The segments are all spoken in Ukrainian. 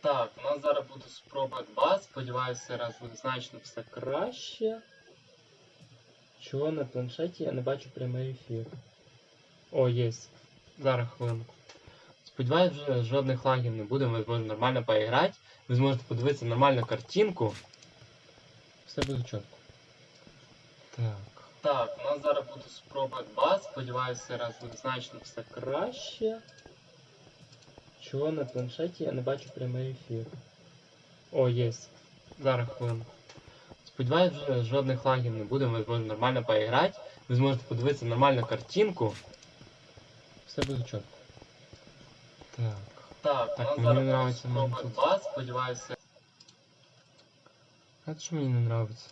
Так, у нас зараз буде спроба 2. Сподіваюся, раз значно все краще. Чого на планшеті я не бачу прямий ефір. О, є. Зараз хвилинку. Сподіваюсь, вже жодних лагів не буде, ми зможемо нормально поіграти. Ви зможете подивитися нормальну картинку. Все буде чітко. Так. Так, у нас зараз буде спроба 2. Сподіваюся, раз значно все краще. Чого на планшеті я не бачу прямий ефір. О, є. Зараз хвилинку. Сподіваюсь, жодних лагів не буде, ми зможемо нормально поіграти. Ви зможете подивитися нормальну картинку. Все буде чітко. Так. Так, Так, у нас мені спроба тут. сподіваюся. А це що мені не нравится?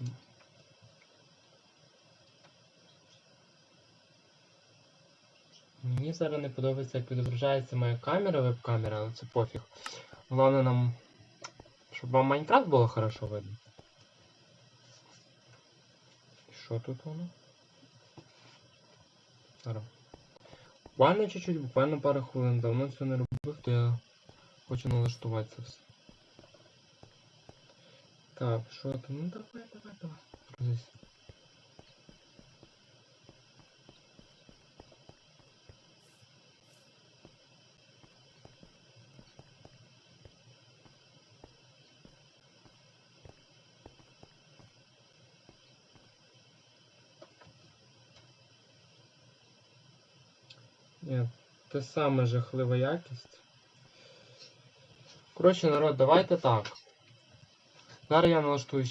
Мені зараз не подобається, як відображається моя камера, веб-камера, але це пофіг. Головне нам, щоб вам Майнкрафт було хорошо видно. Що тут воно? Зараз. Буквально чуть-чуть, буквально пару хвилин. Давно це не робив, то я хочу налаштувати це все. Так, що там? Ну давай, давай, давай. Ні, те саме жахлива якість. Коротше, народ, давайте так. Зараз я налаштую